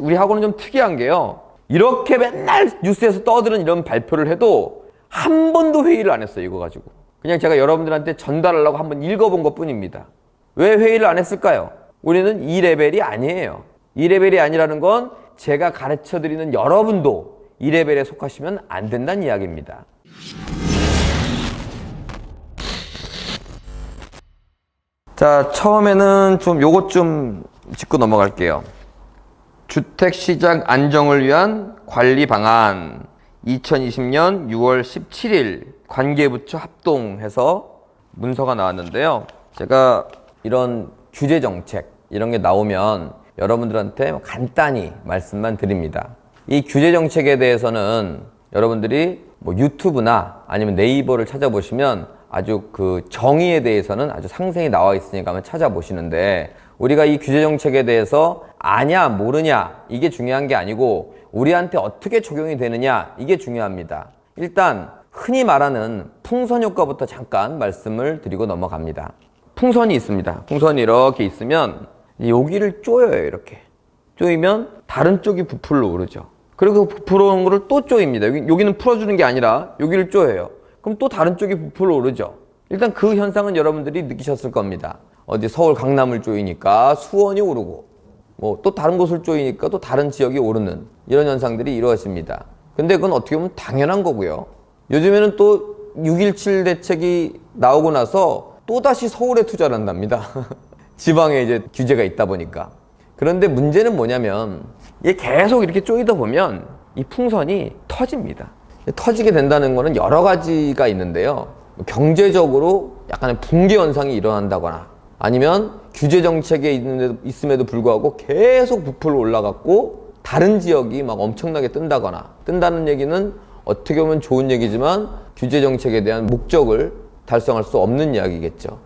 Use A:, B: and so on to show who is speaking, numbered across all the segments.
A: 우리 하고는 좀 특이한 게요. 이렇게 맨날 뉴스에서 떠드는 이런 발표를 해도 한 번도 회의를 안 했어요. 이거 가지고. 그냥 제가 여러분들한테 전달하려고 한번 읽어본 것 뿐입니다. 왜 회의를 안 했을까요? 우리는 이 레벨이 아니에요. 이 레벨이 아니라는 건 제가 가르쳐 드리는 여러분도 이 레벨에 속하시면 안 된다는 이야기입니다. 자, 처음에는 좀 요것 좀 짚고 넘어갈게요. 주택시장 안정을 위한 관리 방안 2020년 6월 17일 관계부처 합동해서 문서가 나왔는데요. 제가 이런 규제 정책 이런 게 나오면 여러분들한테 간단히 말씀만 드립니다. 이 규제 정책에 대해서는 여러분들이 뭐 유튜브나 아니면 네이버를 찾아보시면 아주 그 정의에 대해서는 아주 상세히 나와 있으니까 한번 찾아보시는데 우리가 이 규제 정책에 대해서 아냐 모르냐 이게 중요한 게 아니고 우리한테 어떻게 적용이 되느냐 이게 중요합니다. 일단 흔히 말하는 풍선 효과부터 잠깐 말씀을 드리고 넘어갑니다. 풍선이 있습니다. 풍선이 이렇게 있으면 여기를 쪼여요 이렇게 쪼이면 다른 쪽이 부풀러 오르죠. 그리고 그 부풀어 온 거를 또 쪼입니다. 여기, 여기 는 풀어주는 게 아니라 여기를 쪼여요. 그럼 또 다른 쪽이 부풀어 오르죠. 일단 그 현상은 여러분들이 느끼셨을 겁니다. 어디 서울 강남을 쪼이니까 수원이 오르고 뭐 또 다른 곳을 쪼이니까 또 다른 지역이 오르는 이런 현상들이 이루어집니다. 근데 그건 어떻게 보면 당연한 거고요. 요즘에는 또 6.17 대책이 나오고 나서 또다시 서울에 투자를 한답니다. 지방에 이제 규제가 있다 보니까. 그런데 문제는 뭐냐면 이게 계속 이렇게 쪼이다 보면 이 풍선이 터집니다. 터지게 된다는 거는 여러 가지가 있는데요. 경제적으로 약간의 붕괴 현상이 일어난다거나 아니면 규제 정책에 있는데도, 있음에도 불구하고 계속 부풀어 올라갔고 다른 지역이 막 엄청나게 뜬다거나 뜬다는 얘기는 어떻게 보면 좋은 얘기지만 규제 정책에 대한 목적을 달성할 수 없는 이야기겠죠.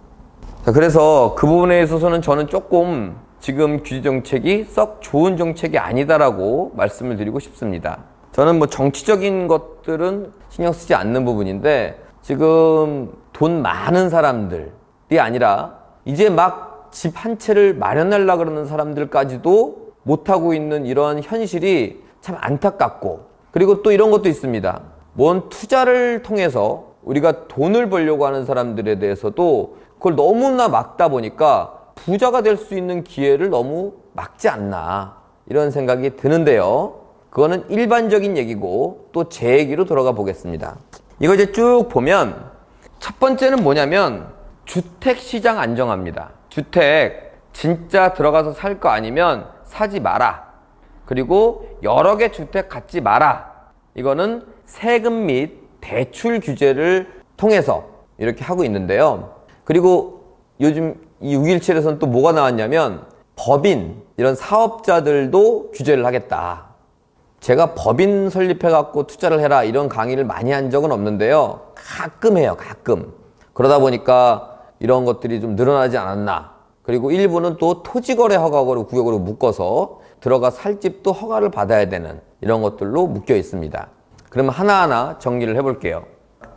A: 자, 그래서 그 부분에 있어서는 저는 조금 지금 규제 정책이 썩 좋은 정책이 아니다라고 말씀을 드리고 싶습니다. 저는 뭐 정치적인 것들은 신경 쓰지 않는 부분인데 지금 돈 많은 사람들이 아니라 이제 막 집 한 채를 마련하려 그러는 사람들까지도 못하고 있는 이런 현실이 참 안타깝고 그리고 또 이런 것도 있습니다. 뭔 투자를 통해서 우리가 돈을 벌려고 하는 사람들에 대해서도 그걸 너무나 막다 보니까 부자가 될 수 있는 기회를 너무 막지 않나 이런 생각이 드는데요. 그거는 일반적인 얘기고 또 제 얘기로 돌아가 보겠습니다. 이거 이제 쭉 보면 첫 번째는 뭐냐면 주택 시장 안정합니다. 주택 진짜 들어가서 살 거 아니면 사지 마라. 그리고 여러 개 주택 갖지 마라. 이거는 세금 및 대출 규제를 통해서 이렇게 하고 있는데요. 그리고 요즘 이 617에서는 또 뭐가 나왔냐면 법인 이런 사업자들도 규제를 하겠다. 제가 법인 설립해 갖고 투자를 해라 이런 강의를 많이 한 적은 없는데요. 가끔 해요. 가끔. 그러다 보니까 이런 것들이 좀 늘어나지 않았나. 그리고 일부는 또 토지거래 허가로 구역으로 묶어서 들어가 살 집도 허가를 받아야 되는 이런 것들로 묶여 있습니다. 그러면 하나하나 정리를 해볼게요.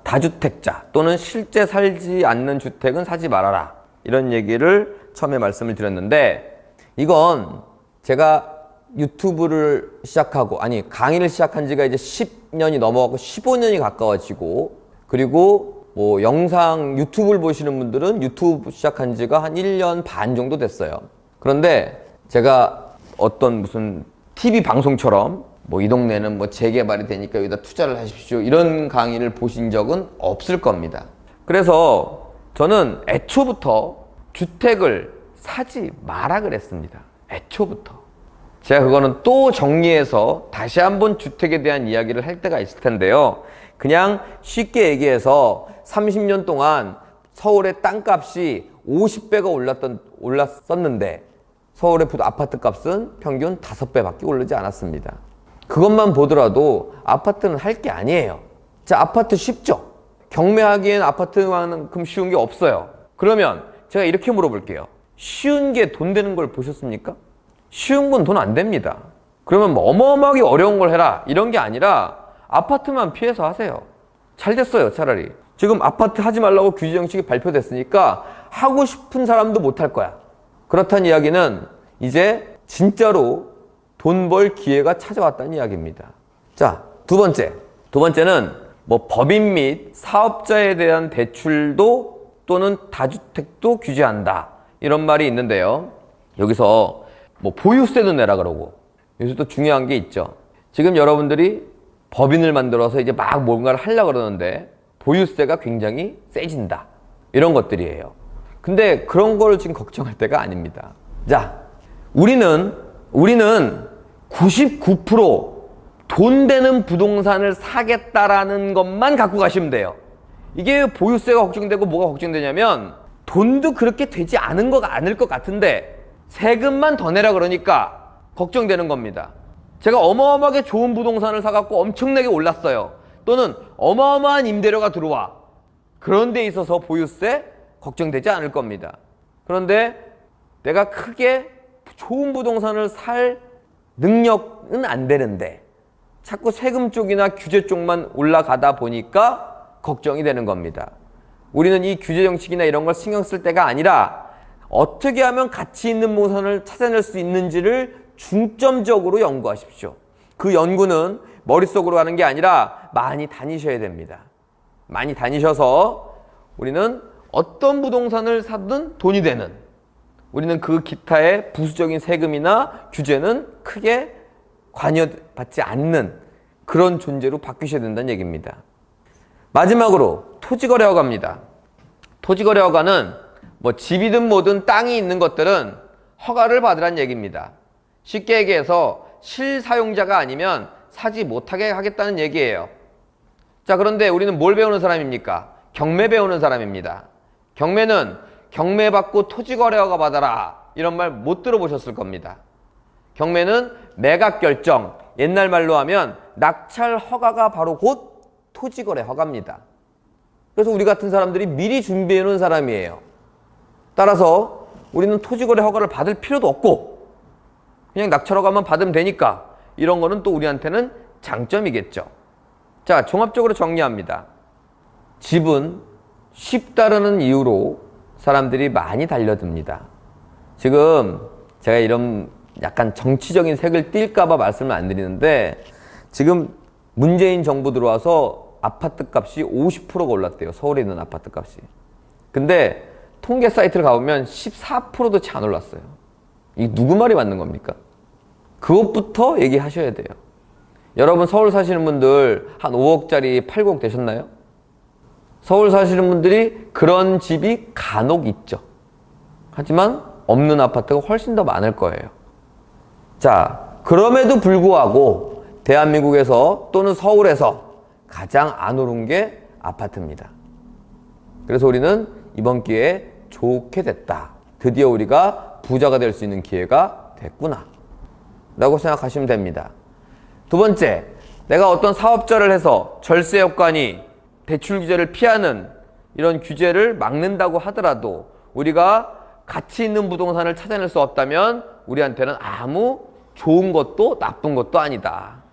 A: 다주택자 또는 실제 살지 않는 주택은 사지 말아라. 이런 얘기를 처음에 말씀을 드렸는데 이건 제가 유튜브를 시작하고 아니 강의를 시작한 지가 이제 10년이 넘어가고 15년이 가까워지고 그리고 뭐 영상 유튜브를 보시는 분들은 유튜브 시작한 지가 한 1년 반 정도 됐어요. 그런데 제가 어떤 무슨 TV 방송처럼 뭐 이 동네는 뭐 재개발이 되니까 여기다 투자를 하십시오. 이런 강의를 보신 적은 없을 겁니다. 그래서 저는 애초부터 주택을 사지 마라 그랬습니다. 애초부터. 제가 그거는 또 정리해서 다시 한번 주택에 대한 이야기를 할 때가 있을 텐데요. 그냥 쉽게 얘기해서 30년 동안 서울의 땅값이 50배가 올랐던, 올랐었는데 서울의 부- 아파트 값은 평균 5배밖에 오르지 않았습니다. 그것만 보더라도 아파트는 할 게 아니에요. 자, 아파트 쉽죠? 경매하기엔 아파트만큼 쉬운 게 없어요. 그러면 제가 이렇게 물어볼게요. 쉬운 게 돈 되는 걸 보셨습니까? 쉬운 건 돈 안 됩니다. 그러면 뭐 어마어마하게 어려운 걸 해라. 이런 게 아니라 아파트만 피해서 하세요. 잘 됐어요, 차라리. 지금 아파트 하지 말라고 규제 정책이 발표됐으니까 하고 싶은 사람도 못 할 거야. 그렇다는 이야기는 이제 진짜로 돈 벌 기회가 찾아왔다는 이야기입니다. 자, 두 번째. 두 번째는 뭐 법인 및 사업자에 대한 대출도 또는 다주택도 규제한다. 이런 말이 있는데요. 여기서 뭐 보유세도 내라 그러고 여기서 또 중요한 게 있죠. 지금 여러분들이 법인을 만들어서 이제 막 뭔가를 하려고 그러는데 보유세가 굉장히 세진다. 이런 것들이에요. 근데 그런 걸 지금 걱정할 때가 아닙니다. 자, 우리는, 우리는 99%돈 되는 부동산을 사겠다라는 것만 갖고 가시면 돼요. 이게 보유세가 걱정되고 뭐가 걱정되냐면 돈도 그렇게 되지 않은 거 않을 것 같은데 세금만 더 내라 그러니까 걱정되는 겁니다. 제가 어마어마하게 좋은 부동산을 사갖고 엄청나게 올랐어요. 또는 어마어마한 임대료가 들어와. 그런 데 있어서 보유세 걱정되지 않을 겁니다. 그런데 내가 크게 좋은 부동산을 살 능력은 안 되는데 자꾸 세금 쪽이나 규제 쪽만 올라가다 보니까 걱정이 되는 겁니다. 우리는 이 규제 정책이나 이런 걸 신경 쓸 때가 아니라 어떻게 하면 가치 있는 부동산을 찾아낼 수 있는지를 중점적으로 연구하십시오. 그 연구는 머릿속으로 하는 게 아니라 많이 다니셔야 됩니다. 많이 다니셔서 우리는 어떤 부동산을 사든 돈이 되는 우리는 그 기타의 부수적인 세금이나 규제는 크게 관여받지 않는 그런 존재로 바뀌셔야 된다는 얘기입니다. 마지막으로 토지거래허 가입니다. 토지거래허 가는 뭐 집이든 뭐든 땅이 있는 것들은 허가를 받으란 얘기입니다. 쉽게 얘기해서 실사용자가 아니면 사지 못하게 하겠다는 얘기예요. 자, 그런데 우리는 뭘 배우는 사람입니까? 경매 배우는 사람입니다. 경매는 경매 받고 토지 거래허가 받아라. 이런 말 못 들어보셨을 겁니다. 경매는 매각 결정, 옛날 말로 하면 낙찰 허가가 바로 곧 토지 거래 허가입니다. 그래서 우리 같은 사람들이 미리 준비해 놓은 사람이에요. 따라서 우리는 토지 거래 허가를 받을 필요도 없고 그냥 낙찰 허가만 받으면 되니까 이런 거는 또 우리한테는 장점이겠죠. 자, 종합적으로 정리합니다. 집은 쉽다라는 이유로 사람들이 많이 달려듭니다. 지금 제가 이런 약간 정치적인 색을 띨까봐 말씀을 안 드리는데 지금 문재인 정부 들어와서 아파트 값이 50%가 올랐대요. 서울에 있는 아파트 값이. 근데 통계 사이트를 가보면 14%도 채 안 올랐어요. 이 누구 말이 맞는 겁니까? 그것부터 얘기하셔야 돼요. 여러분 서울 사시는 분들 한 5억짜리 8억 되셨나요? 서울 사시는 분들이 그런 집이 간혹 있죠. 하지만 없는 아파트가 훨씬 더 많을 거예요. 자, 그럼에도 불구하고 대한민국에서 또는 서울에서 가장 안 오른 게 아파트입니다. 그래서 우리는 이번 기회에 좋게 됐다. 드디어 우리가 부자가 될 수 있는 기회가 됐구나. 라고 생각하시면 됩니다. 두 번째, 내가 어떤 사업자를 해서 절세 여건이 대출 규제를 피하는 이런 규제를 막는다고 하더라도 우리가 가치 있는 부동산을 찾아낼 수 없다면 우리한테는 아무 좋은 것도 나쁜 것도 아니다.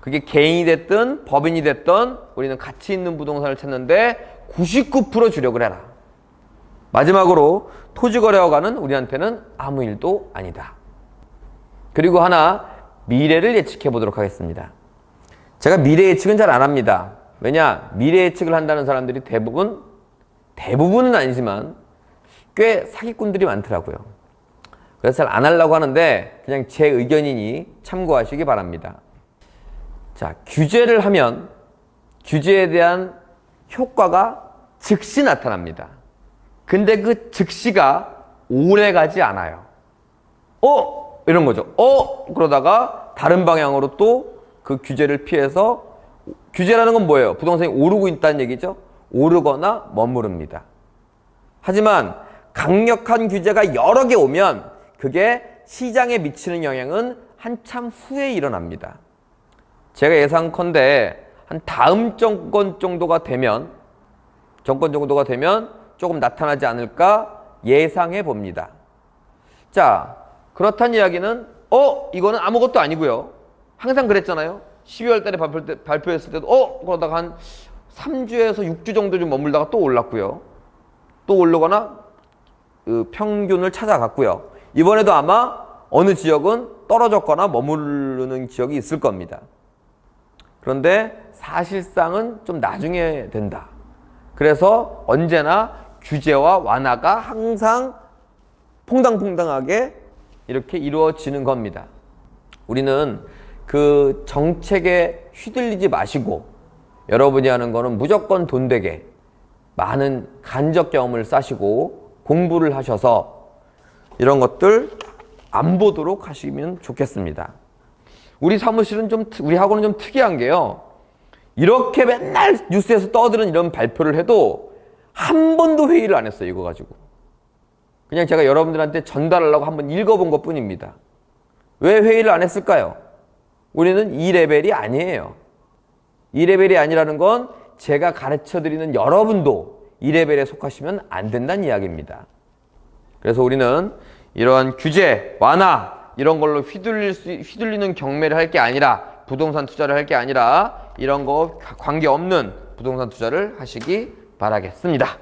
A: 그게 개인이 됐든 법인이 됐든 우리는 가치 있는 부동산을 찾는데 99% 주력을 해라. 마지막으로 토지 거래허가는 우리한테는 아무 일도 아니다. 그리고 하나 미래를 예측해 보도록 하겠습니다. 제가 미래 예측은 잘 안 합니다. 왜냐 미래 예측을 한다는 사람들이 대부분 대부분은 아니지만 꽤 사기꾼들이 많더라고요. 그래서 잘 안 하려고 하는데 그냥 제 의견이니 참고하시기 바랍니다. 자, 규제를 하면 규제에 대한 효과가 즉시 나타납니다. 근데 그 즉시가 오래 가지 않아요. 어? 이런 거죠. 어? 그러다가 다른 방향으로 또 그 규제를 피해서 규제라는 건 뭐예요? 부동산이 오르고 있다는 얘기죠. 오르거나 머무릅니다. 하지만 강력한 규제가 여러 개 오면 그게 시장에 미치는 영향은 한참 후에 일어납니다. 제가 예상컨대 한 다음 정권 정도가 되면 정권 정도가 되면 조금 나타나지 않을까 예상해 봅니다. 자, 그렇단 이야기는 어 이거는 아무것도 아니고요. 항상 그랬잖아요. 12월 달에 발표 때, 발표 했을 때도 어 그러다가 한 3주에서 6주 정도 좀 머물다가 또 올랐고요. 또 오르거나 그 평균을 찾아갔고요. 이번에도 아마 어느 지역은 떨어졌거나 머무르는 지역이 있을 겁니다. 그런데 사실상은 좀 나중에 된다. 그래서 언제나 규제와 완화가 항상 퐁당퐁당하게 이렇게 이루어지는 겁니다. 우리는 그 정책에 휘둘리지 마시고 여러분이 하는 거는 무조건 돈 되게 많은 간접 경험을 쌓으시고 공부를 하셔서 이런 것들 안 보도록 하시면 좋겠습니다. 우리 사무실은 좀, 특- 우리 학원은 좀 특이한 게요. 이렇게 맨날 뉴스에서 떠드는 이런 발표를 해도 한 번도 회의를 안 했어요, 이거 가지고. 그냥 제가 여러분들한테 전달하려고 한번 읽어본 것 뿐입니다. 왜 회의를 안 했을까요? 우리는 이 레벨이 아니에요. 이 레벨이 아니라는 건 제가 가르쳐 드리는 여러분도 이 레벨에 속하시면 안 된다는 이야기입니다. 그래서 우리는 이러한 규제, 완화 이런 걸로 휘둘릴 수, 휘둘리는 경매를 할 게 아니라 부동산 투자를 할 게 아니라 이런 거 관계 없는 부동산 투자를 하시기 바라겠습니다.